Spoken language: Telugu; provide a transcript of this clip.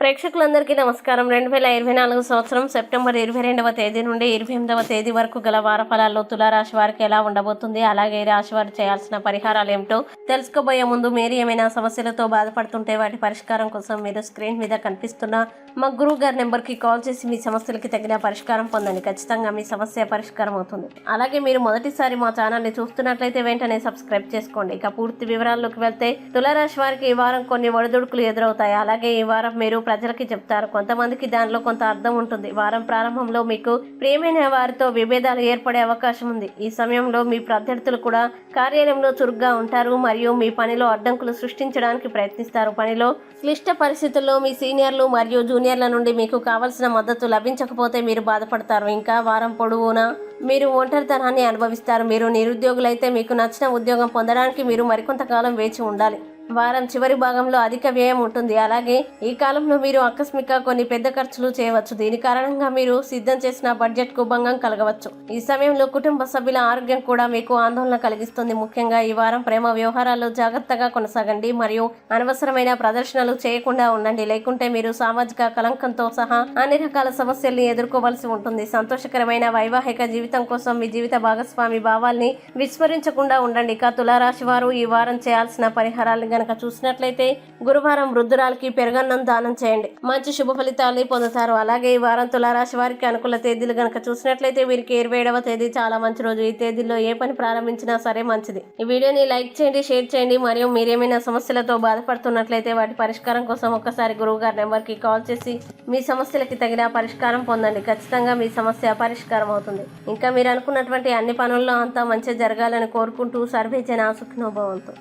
ప్రేక్షకులందరికీ నమస్కారం. రెండు వేల ఇరవై నాలుగు సంవత్సరం సెప్టెంబర్ ఇరవై రెండవ తేదీ నుండి ఇరవై ఎనిమిదవ తేదీ వరకు గల వార ఫలాల్లో తులారాశి వారికి ఎలా ఉండబోతుంది? అలాగే రాశి వారు చేయాల్సిన పరిహారాలు ఏమిటో తెలుసుకోబోయే ముందు మీరు ఏమైనా సమస్యలతో బాధపడుతుంటే వాటి పరిష్కారం కోసం మీరు స్క్రీన్ మీద కనిపిస్తున్న మా గురువు గారి నెంబర్కి కాల్ చేసి మీ సమస్యలకి తగిన పరిష్కారం పొందండి. ఖచ్చితంగా మీ సమస్య పరిష్కారం అవుతుంది. అలాగే మీరు మొదటిసారి మా ఛానల్ని చూస్తున్నట్లయితే వెంటనే సబ్స్క్రైబ్ చేసుకోండి. ఇక పూర్తి వివరాల్లోకి వెళ్తే తులారాశి వారికి ఈ వారం కొన్ని ఒడిదుడుకులు ఎదురవుతాయి. అలాగే ఈ వారం మీరు ప్రజలకి చెప్తారు. కొంతమందికి దానిలో కొంత అర్థం ఉంటుంది. వారం ప్రారంభంలో మీకు ప్రియమైన వారితో విభేదాలు ఏర్పడే అవకాశం ఉంది. ఈ సమయంలో మీ ప్రత్యర్థులు కూడా కార్యాలయంలో చురుగ్గా ఉంటారు మరియు మీ పనిలో అడ్డంకులు సృష్టించడానికి ప్రయత్నిస్తారు. పనిలో క్లిష్ట పరిస్థితుల్లో మీ సీనియర్లు మరియు జూనియర్ల నుండి మీకు కావలసిన మద్దతు లభించకపోతే మీరు బాధపడతారు. ఇంకా వారం పొడవునా? మీరు ఒంటరితనాన్ని అనుభవిస్తారు. మీరు నిరుద్యోగులైతే మీకు నచ్చిన ఉద్యోగం పొందడానికి మీరు మరికొంతకాలం వేచి ఉండాలి. వారం చివరి భాగంలో అధిక వ్యయం ఉంటుంది. అలాగే ఈ కాలంలో మీరు ఆకస్మిక కొన్ని పెద్ద ఖర్చులు చేయవచ్చు. దీని కారణంగా మీరు సిద్ధం చేసిన బడ్జెట్కు భంగం కలగవచ్చు. ఈ సమయంలో కుటుంబ సభ్యుల ఆరోగ్యం కూడా మీకు ఆందోళన కలిగిస్తుంది. ముఖ్యంగా ఈ వారం ప్రేమ వ్యవహారాల్లో జాగ్రత్తగా కొనసాగండి. మరియు అనవసరమైన ప్రదర్శనలు చేయకుండా ఉండండి. లేకుంటే మీరు సామాజిక కలంకంతో సహా అన్ని రకాల సమస్యల్ని ఎదుర్కోవాల్సి ఉంటుంది. సంతోషకరమైన వైవాహిక జీవితం కోసం మీ జీవిత భాగస్వామి భావాల్ని విస్మరించకుండా ఉండండి. ఇక తులారాశి వారు ఈ వారం చేయాల్సిన పరిహారాలుగా గనక చూసినట్లయితే గురువారం వృద్ధురాలకి పెరగన్నం దానం చేయండి. మంచి శుభ ఫలితాలు పొందుతారు. అలాగే ఈ వారం తులారాశి వారికి అనుకూల తేదీలు గనక చూసినట్లయితే వీరికి ఇరవై ఏడవ తేదీ చాలా మంచి రోజు. ఈ తేదీలో ఏ పని ప్రారంభించినా సరే మంచిది. ఈ వీడియోని లైక్ చేయండి షేర్ చేయండి. మరియు మీరేమైనా సమస్యలతో బాధపడుతున్నట్లయితే వాటి పరిష్కారం కోసం ఒక్కసారి గురువు గారి నెంబర్కి కాల్ చేసి మీ సమస్యలకి తగిన పరిష్కారం పొందండి. ఖచ్చితంగా మీ సమస్య పరిష్కారం అవుతుంది. ఇంకా మీరు అనుకున్నటువంటి అన్ని పనుల్లో అంతా మంచి జరగాలని కోరుకుంటూ సర్వే జన సుఖినోభవంతో.